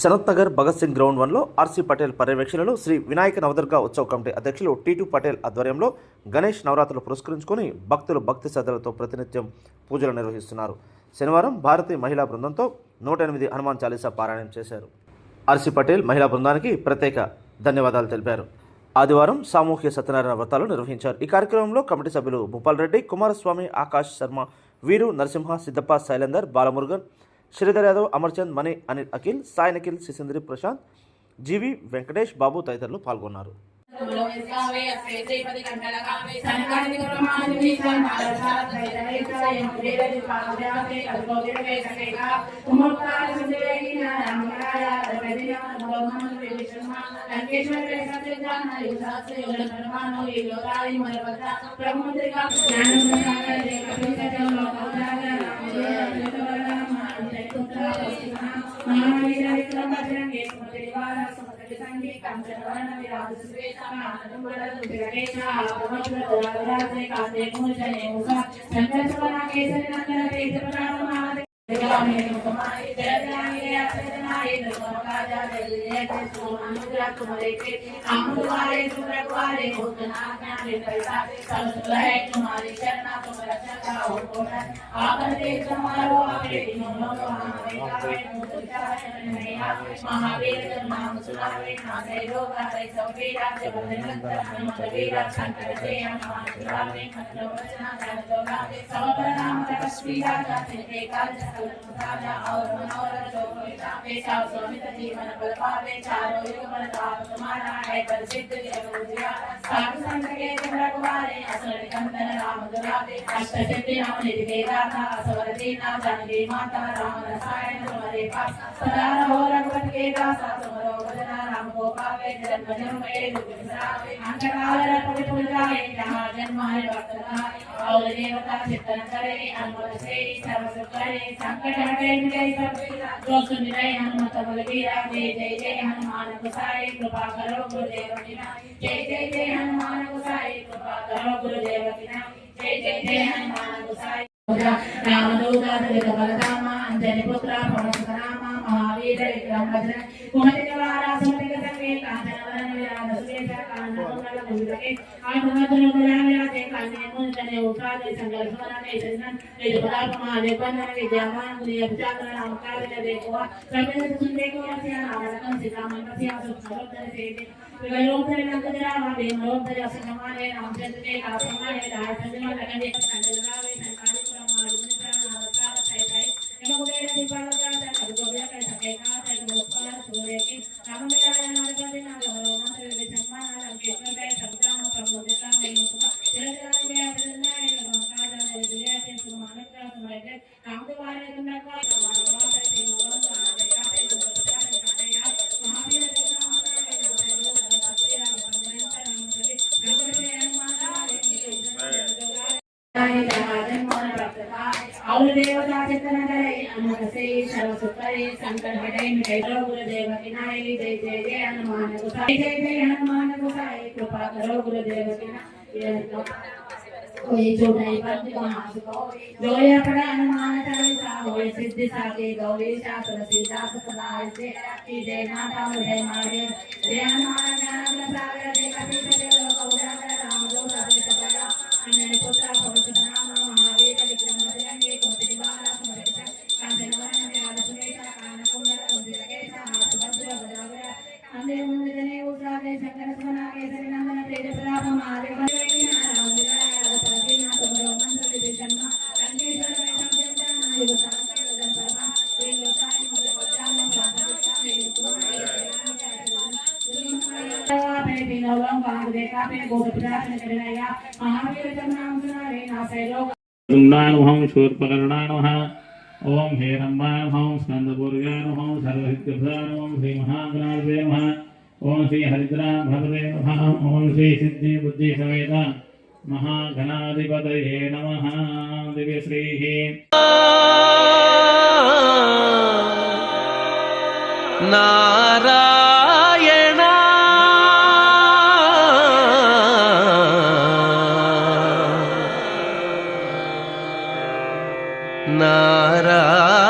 Sarath Nagar Bhagat Singh ground వన్లో RC Patel పర్యవేక్షణలో శ్రీ వినాయక నవదుర్గ ఉత్సవ కమిటీ అధ్యక్షులు టీటు పటేల్ ఆధ్వర్యంలో గణేష్ నవరాత్రులు పురస్కరించుకొని భక్తులు భక్తి శ్రద్ధలతో ప్రతినిత్యం పూజలు నిర్వహిస్తున్నారు. శనివారం భారతీయ మహిళా బృందంతో నూట ఎనిమిది హనుమాన్ చాలీసా పారాయణం చేశారు. ఆర్సీ పటేల్ మహిళా బృందానికి ప్రత్యేక ధన్యవాదాలు తెలిపారు. ఆదివారం సామూహిక సత్యనారాయణ వ్రతాలు నిర్వహించారు. ఈ కార్యక్రమంలో కమిటీ సభ్యులు భూపాల్ రెడ్డి కుమారస్వామి ఆకాష్ శర్మ వీరు నరసింహ సిద్ధప్ప శైలేందర్ బాలమురుగన్ శ్రీధర్ యాదవ్ అమర్చంద్ మణి అనిల్ అఖిల్ సాయి నిఖిల్ సిసింద్రి ప్రశాంత్ జీవి వెంకటేష్ బాబు తదితరులు పాల్గొన్నారు సంకల్ప కేసరి నందన కేసరి నామ तुम्हारे तुम्हारे तुम्हारे हो है तुम्हारी चरणा तुम रक्षा का हो कोना आकर देख तुम्हारो आगे दिनों तो हमारे कावे मुद्रा है नया महावीर का नाम सुनावे ना से रोग है सब वीरा जब निरंतर हनुमत वीरा शंकर जय हमारे रामे खंडो वचना जन तो रामे सब नाम तपस्वी राजा से एकांत कल्पना और मनोरथ लोक में तापे चाव स्वामित जीवन बल पावे चारो युग बल ताप तुम्हारा है पर सिद्ध जय गुरुया साधु संत के चंद्र कुमारे असर कंदन राम दुलारे अष्ट सिद्धि नाम निधि देदाता असवर दीना जानकी माता राम रसायन तुम्हारे पास सदा रहो रघुपति के दासा तुम भजना రామదూతామ అంజని పుత్ర పవనసుతనామ మహావీర విక్రమ కాంచనవరణ గురుదకే ఆత్మనతుల గురావ్యాతే కాంచన ముంచనే ఉపాది సంగర స్మరణే సజన వేద పదార్థమా దేవన విద్యామాన గురియ విచారణ నామకారిన దేవా సర్వ సుందేకో అస్య నామకం సితామన్ పస్య సుఖోత్తర సేతి వివరోధర నందరావ వేమరోధర సమానే నామచంద్రే కాసమానే దాయ సంజన కగనే కండరావే సంకాలి ప్రమాణ देवता चित्तन करे अनंत से सर्व सुख करे संकट हटे मिटे गुरुदेव की नाई जय जय जय हनुमान गोसाई जय जय हनुमान गोसाई कृपा करो गुरुदेव की नाई कोई जो नहीं से कोई जो ये पड़ा हनुमान चालीसा होए सिद्धि साके गौरी शास्त्र सीता सदा से की जय माता जय मारे जय हनुमान ज्ञान सागर जय कपि जय लोक ुण्डानुहं शूर्पकर्णानुः ॐ हेरम्बानुहं स्कन्दपुर्गानुहं सर्वहित्यभ्रानुहं श्रीमहाग्राजय नमः। ఓం శ్రీ హరిద్రా భగవే ఓం శ్రీ సిద్ధి బుద్ధి సమేత మహాఘనాధిపతయే నమ. దివ్యశ్రీ నారాయణ నారాయణ